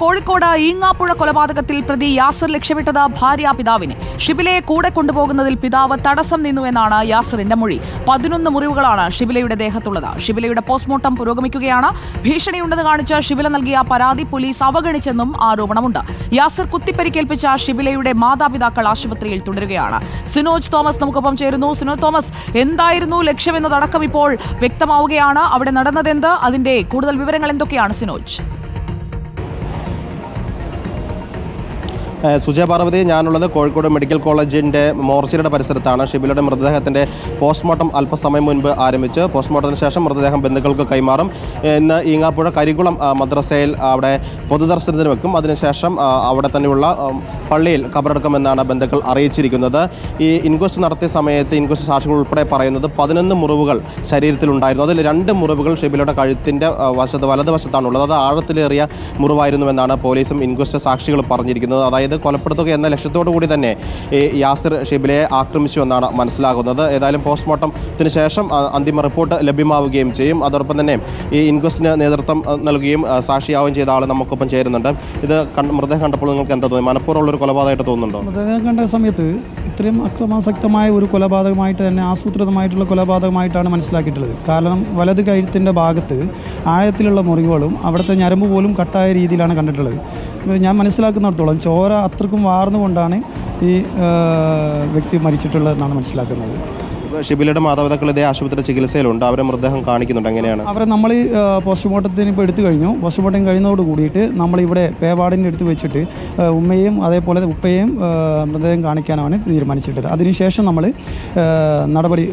കോഴിക്കോട് ഈങ്ങാപ്പുഴ കൊലപാതകത്തിൽ പ്രതി യാസിർ ലക്ഷ്യമിട്ടത് ഭാര്യ പിതാവിനെ. ഷിബിലയെ കൂടെ കൊണ്ടുപോകുന്നതിൽ പിതാവ് തടസ്സം നിന്നുവെന്നാണ് യാസിറിന്റെ മൊഴി. പതിനൊന്ന് മുറിവുകളാണ് ഷിബിലയുടെ ദേഹത്തുള്ളത്. ഷിബിലയുടെ പോസ്റ്റ്മോർട്ടം പുരോഗമിക്കുകയാണ്. ഭീഷണിയുണ്ടെന്ന് കാണിച്ച് ഷിബില നൽകിയ പരാതി പോലീസ് അവഗണിച്ചെന്നും ആരോപണമുണ്ട്. യാസിർ കുത്തിപ്പരിക്കേൽപ്പിച്ച ഷിബിലയുടെ മാതാപിതാക്കൾ ആശുപത്രിയിൽ തുടരുകയാണ്. സിനോജ് തോമസ് നമുക്കൊപ്പം ചേരുന്നു. സിനോജ് തോമസ് എന്തായിരുന്നു ലക്ഷ്യമെന്നതടക്കം ഇപ്പോൾ വ്യക്തമാവുകയാണ്. അവിടെ നടന്നതെന്ത്? അതിന്റെ കൂടുതൽ വിവരങ്ങൾ എന്തൊക്കെയാണ് സിനോജ്? സുജയ പാർവതി ഞാനുള്ളത് കോഴിക്കോട് മെഡിക്കൽ കോളേജിന്റെ മോർച്ചറിയുടെ പരിസരത്താണ്. ഷിബിലയുടെ മൃതദേഹത്തിന്റെ പോസ്റ്റ്മോർട്ടം അല്പസമയം മുൻപ് ആരംഭിച്ച്. പോസ്റ്റ്മോർട്ടത്തിന് ശേഷം മൃതദേഹം ബന്ധുക്കൾക്ക് കൈമാറും. ഇന്ന് ഈങ്ങാപ്പുഴ കരികുളം മദ്രസയിൽ അവിടെ പൊതുദർശനത്തിന് വെക്കും. അതിനുശേഷം അവിടെ തന്നെയുള്ള പള്ളിയിൽ കബറടക്കുമെന്നാണ് ബന്ധുക്കൾ അറിയിച്ചിരിക്കുന്നത്. ഈ ഇൻക്വസ്റ്റ് നടത്തിയ സമയത്ത് ഇൻക്വസ്റ്റ് സാക്ഷികൾ ഉൾപ്പെടെ പറയുന്നത് പതിനൊന്ന് മുറിവുകൾ ശരീരത്തിലുണ്ടായിരുന്നു അതിൽ രണ്ട് മുറിവുകൾ ഷെബിലയുടെ കഴുത്തിന്റെ വശത്ത് വലതുവശത്താണുള്ളത്. അത് ആഴത്തിലേറിയ മുറിവായിരുന്നുവെന്നാണ് പോലീസും ഇൻക്വസ്റ്റ് സാക്ഷികൾ പറഞ്ഞിരിക്കുന്നത്. അതായത് കൊലപ്പെടുത്തുക എന്ന ലക്ഷ്യത്തോടു കൂടി തന്നെ ഈ യാസിർ ഷെബിലയെ ആക്രമിച്ചു എന്നാണ് മനസ്സിലാകുന്നത്. ഏതായാലും പോസ്റ്റ്മോർട്ടത്തിന് ശേഷം അന്തിമ റിപ്പോർട്ട് ലഭ്യമാവുകയും ചെയ്യും. അതോടൊപ്പം തന്നെ ഈ ഇൻക്വസ്റ്റിന് നേതൃത്വം നൽകുകയും സാക്ഷിയാവുകയും ചെയ്ത ആൾ നമുക്കൊപ്പം ചേരുന്നുണ്ട്. ഇത് മൃതദേഹം കണ്ടപ്പോൾ നിങ്ങൾക്ക് എന്താ തോന്നി? മനഃപൂർവമുള്ള കൊലപാതകമായിട്ട് തോന്നുന്നുണ്ടോ? കണ്ട സമയത്ത് ഇത്രയും അക്രമാസക്തമായ ഒരു കൊലപാതകമായിട്ട് തന്നെ ആസൂത്രിതമായിട്ടുള്ള കൊലപാതകമായിട്ടാണ് മനസ്സിലാക്കിയിട്ടുള്ളത്. കാരണം വലത് കഴുത്തിന്റെ ഭാഗത്ത് ആഴത്തിലുള്ള മുറിവുകളും അവിടുത്തെ ഞരമ്പ് പോലും കട്ടായ രീതിയിലാണ് കണ്ടിട്ടുള്ളത്. ഞാൻ മനസ്സിലാക്കുന്നിടത്തോളം ചോര അത്രക്കും വാർന്നുകൊണ്ടാണ് ഈ വ്യക്തി മരിച്ചിട്ടുള്ളതെന്നാണ് മനസ്സിലാക്കുന്നത്. ഷിബിലയുടെ മാതാപിതാക്കൾ ഇതേ ആശുപത്രി ചികിത്സയിലുണ്ട്. അവരെ മൃതദേഹം കാണിക്കുന്നുണ്ട്. എങ്ങനെയാണ്? അവരെ നമ്മൾ പോസ്റ്റ്മോർട്ടത്തിന് ഇപ്പോൾ എടുത്തു കഴിഞ്ഞു. പോസ്റ്റ്മോർട്ടം കഴിയുന്നതോട് കൂടിയിട്ട് നമ്മളിവിടെ പേവാടിന്റെ അടുത്ത് വെച്ചിട്ട് ഉമ്മയും അതേപോലെ ഉപ്പയും ആ, മൃതദേഹം കാണിക്കാനാണ് തീരുമാനിച്ചിട്ടത് അതിനുശേഷം നമ്മൾ നടപടി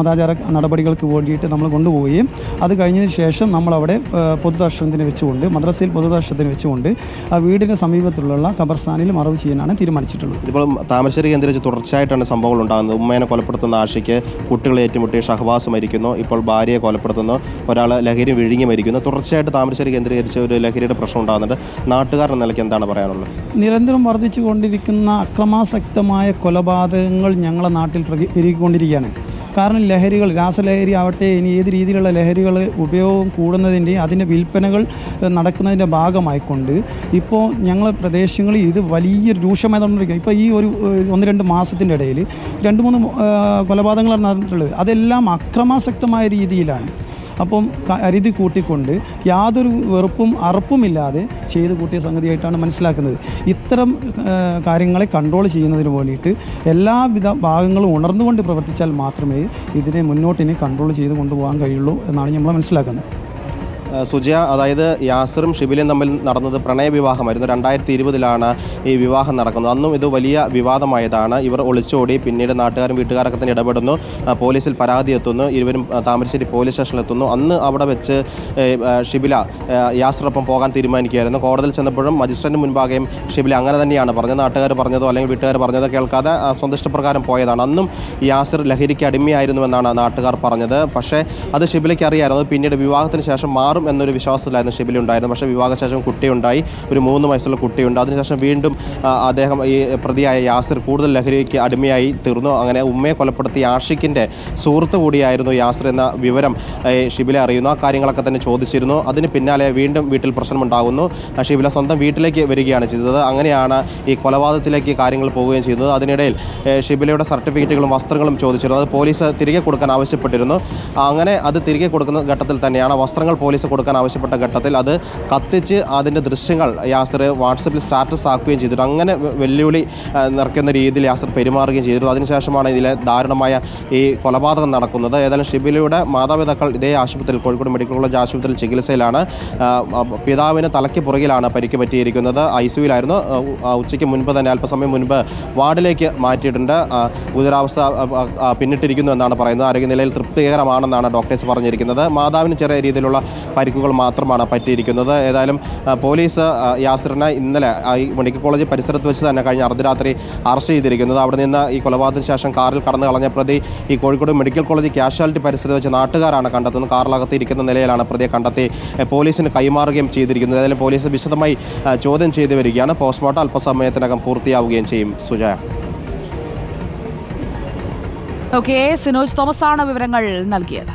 മതാചാര നടപടികൾക്ക് വേണ്ടിയിട്ട് നമ്മൾ കൊണ്ടുപോവുകയും അത് കഴിഞ്ഞതിന് ശേഷം നമ്മളവിടെ പൊതുദർശനത്തിന് വെച്ചുകൊണ്ട് മദ്രസയിൽ പൊതുദർശനത്തിന് വെച്ചുകൊണ്ട് ആ വീടിന് സമീപത്തുള്ള കബർസ്ഥാനിൽ മറവ് ചെയ്യാനാണ് തീരുമാനിച്ചിട്ടുള്ളത്. ഇപ്പോൾ താമരശ്ശേരി കേന്ദ്രീകരിച്ച് തുടർച്ചയായിട്ടാണ് സംഭവങ്ങൾ ഉണ്ടാകുന്നത്. ഉമ്മേനെ കൊലപ്പെടുത്തുന്ന ആശയ്ക്ക് കുട്ടികളെ ഏറ്റുമുട്ടി ഷഹബാസ് മരിക്കുന്നു. ഇപ്പോൾ ഭാര്യയെ കൊലപ്പെടുത്തുന്നു. ഒരാൾ ലഹരി വിഴുങ്ങി മരിക്കുന്നു. തുടർച്ചയായിട്ട് താമരശ്ശേരി കേന്ദ്രീകരിച്ച ഒരു ലഹരിയുടെ പ്രശ്നം ഉണ്ടാകുന്നുണ്ട്. നാട്ടുകാർ എന്ന നിലയ്ക്ക് എന്താണ് പറയാനുള്ളത്? നിരന്തരം വർദ്ധിച്ചു കൊണ്ടിരിക്കുന്ന അക്രമാസക്തമായ കൊലപാതകങ്ങൾ ഞങ്ങളുടെ നാട്ടിൽ പ്രതി- പെരുകിക്കൊണ്ടിരിക്കുകയാണ്. കാരണം ലഹരികൾ രാസലഹരി ആവട്ടെ ഇനി ഏത് രീതിയിലുള്ള ലഹരികൾ ഉപയോഗം കൂടുന്നതിന്റെയും അതിന്റെ വിൽപ്പനകൾ നടക്കുന്നതിന്റെ ഭാഗമായിക്കൊണ്ട് ഇപ്പോൾ ഞങ്ങളെ പ്രദേശങ്ങളിൽ ഇത് വലിയൊരു രൂക്ഷമായി നടന്നിരിക്കുക ഇപ്പോൾ ഈ ഒരു ഒന്ന് രണ്ട് മാസത്തിന്റെ ഇടയിൽ രണ്ട് മൂന്ന് കൊലപാതകങ്ങളാണ് നടന്നിട്ടുള്ളത് അതെല്ലാം അക്രമാസക്തമായ രീതിയിലാണ്. അപ്പം കരുതി കൂട്ടിക്കൊണ്ട് യാതൊരു വെറുപ്പും അറപ്പുമില്ലാതെ ചെയ്ത് കൂട്ടിയ സംഗതിയായിട്ടാണ് മനസ്സിലാക്കുന്നത്. ഇത്തരം കാര്യങ്ങളെ കൺട്രോൾ ചെയ്യുന്നതിന് വേണ്ടിയിട്ട് എല്ലാവിധ ഭാഗങ്ങളും ഉണർന്നുകൊണ്ട് പ്രവർത്തിച്ചാൽ മാത്രമേ ഇതിനെ മുന്നോട്ടിനെ കൺട്രോൾ ചെയ്ത് കൊണ്ടുപോകാൻ കഴിയുള്ളൂ എന്നാണ് നമ്മൾ മനസ്സിലാക്കുന്നത്. സുജയ അതായത് യാസറും ഷിബിലും തമ്മിൽ നടന്നത് പ്രണയ വിവാഹമായിരുന്നു രണ്ടായിരത്തി ഇരുപതിലാണ് ഈ വിവാഹം നടക്കുന്നത്. അന്നും ഇത് വലിയ വിവാദമായതാണ്. ഇവർ ഒളിച്ചോടി പിന്നീട് നാട്ടുകാരും വീട്ടുകാരൊക്കെ തന്നെ ഇടപെടുന്നു. പോലീസിൽ പരാതി എത്തുന്നു. ഇരുവരും താമരശ്ശേരി പോലീസ് സ്റ്റേഷനിൽ എത്തുന്നു. അന്ന് അവിടെ വെച്ച് ഷിബില യാസറൊപ്പം പോകാൻ തീരുമാനിക്കുകയായിരുന്നു. കോടതിയിൽ ചെന്നപ്പോഴും മജിസ്ട്രേറ്റിന് മുൻപാകെയും ഷിബില അങ്ങനെ തന്നെയാണ് പറഞ്ഞത്. നാട്ടുകാർ പറഞ്ഞതോ അല്ലെങ്കിൽ വീട്ടുകാർ പറഞ്ഞതോ കേൾക്കാതെ സ്വന്തം ഇഷ്ടപ്രകാരം പോയതാണ്. അന്നും യാസർ ലഹരിക്ക് അടിമയായിരുന്നുവെന്നാണ് നാട്ടുകാർ പറഞ്ഞത്. പക്ഷേ അത് ഷിബിലയ്ക്ക് അറിയാമായിരുന്നു പിന്നീട് വിവാഹത്തിന് ശേഷം മാറും എന്നൊരു വിശ്വാസത്തിലായിരുന്നു ഷിബിലി ഉണ്ടായിരുന്നത് പക്ഷേ വിവാഹശേഷം കുട്ടിയുണ്ടായി. ഒരു മൂന്ന് വയസ്സുള്ള കുട്ടിയുണ്ട്. അതിനുശേഷം വീണ്ടും അദ്ദേഹം ഈ പ്രതിയായ യാസിർ കൂടുതൽ ലഹരിക്ക് അടിമയായി തീർന്നു. അങ്ങനെ ഉമ്മയെ കൊലപ്പെടുത്തിയ ആഷിക്കിന്റെ സുഹൃത്ത് കൂടിയായിരുന്നു യാസിർ എന്ന വിവരം ഷിബിലെ അറിയുന്നു. ആ കാര്യങ്ങളൊക്കെ തന്നെ ചോദിച്ചിരുന്നു. അതിന് പിന്നാലെ വീണ്ടും വീട്ടിൽ പ്രശ്നമുണ്ടാകുന്നു. ഷിബില സ്വന്തം വീട്ടിലേക്ക് വരികയാണ് ചെയ്തത്. അങ്ങനെയാണ് ഈ കൊലപാതകത്തിലേക്ക് കാര്യങ്ങൾ പോവുകയും ചെയ്തത്. അതിനിടയിൽ ഷിബിലയുടെ സർട്ടിഫിക്കറ്റുകളും വസ്ത്രങ്ങളും ചോദിച്ചിരുന്നു. അത് പോലീസ് തിരികെ കൊടുക്കാൻ ആവശ്യപ്പെട്ടിരുന്നു. അങ്ങനെ അത് തിരികെ കൊടുക്കുന്ന ഘട്ടത്തിൽ തന്നെയാണ് വസ്ത്രങ്ങൾ പോലീസ് കൊടുക്കാൻ ആവശ്യപ്പെട്ട ഘട്ടത്തിൽ അത് കത്തിച്ച് അതിന്റെ ദൃശ്യങ്ങൾ യാസർ വാട്സപ്പിൽ സ്റ്റാറ്റസ് ആക്കുകയും ചെയ്തിട്ട് അങ്ങനെ വെല്ലുവിളി നിറയ്ക്കുന്ന രീതിയിൽ യാസർ പെരുമാറുകയും ചെയ്തിരുന്നു. അതിനുശേഷമാണ് ഇതിലെ ദാരുണമായ ഈ കൊലപാതകം നടക്കുന്നത്. ഏതായാലും ഷിബിലയുടെ മാതാപിതാക്കൾ ഇതേ ആശുപത്രിയിൽ കോഴിക്കോട് മെഡിക്കൽ കോളേജ് ആശുപത്രിയിൽ ചികിത്സയിലാണ്. പിതാവിന് തലയ്ക്ക് പുറകിലാണ് പരിക്ക് പറ്റിയിരിക്കുന്നത്. ഐ സിയുലായിരുന്നു ഉച്ചയ്ക്ക് മുൻപ് തന്നെ അല്പസമയം മുൻപ് വാർഡിലേക്ക് മാറ്റിയിട്ടുണ്ട്. ഗുരുതരാവസ്ഥ പിന്നിട്ടിരിക്കുന്നു എന്നാണ് പറയുന്നത്. ആരോഗ്യനിലയിൽ തൃപ്തികരമാണെന്നാണ് ഡോക്ടേഴ്സ് പറഞ്ഞിരിക്കുന്നത്. മാതാവിന് ചെറിയ രീതിയിലുള്ള പരിക്കുകൾ മാത്രമാണ് പറ്റിയിരിക്കുന്നത്. ഏതായാലും പോലീസ് യാസിറിനെ ഇന്നലെ ഈ മെഡിക്കൽ കോളേജ് പരിസരത്ത് വെച്ച് തന്നെ കഴിഞ്ഞ അർദ്ധരാത്രി അറസ്റ്റ് ചെയ്തിരിക്കുന്നത്. അവിടെ നിന്ന് ഈ കൊലപാതക ശേഷം കാറിൽ കടന്നു കളഞ്ഞ പ്രതി ഈ കോഴിക്കോട് മെഡിക്കൽ കോളേജ് കാഷ്വാലിറ്റി പരിസരത്ത് വെച്ച് നാട്ടുകാരാണ് കണ്ടെത്തുന്നത്. കാറിലകത്ത് ഇരിക്കുന്ന നിലയിലാണ് പ്രതിയെ കണ്ടെത്തി പോലീസിന് കൈമാറുകയും ചെയ്തിരിക്കുന്നത്. ഏതായാലും പോലീസ് വിശദമായി ചോദ്യം ചെയ്തു വരികയാണ്. പോസ്റ്റ്മോർട്ടം അല്പസമയത്തിനകം പൂർത്തിയാവുകയും ചെയ്യും. സുജയ. ഓക്കെ സിനോജ് തോമസ് ആണ് വിവരങ്ങൾ നൽകിയത്.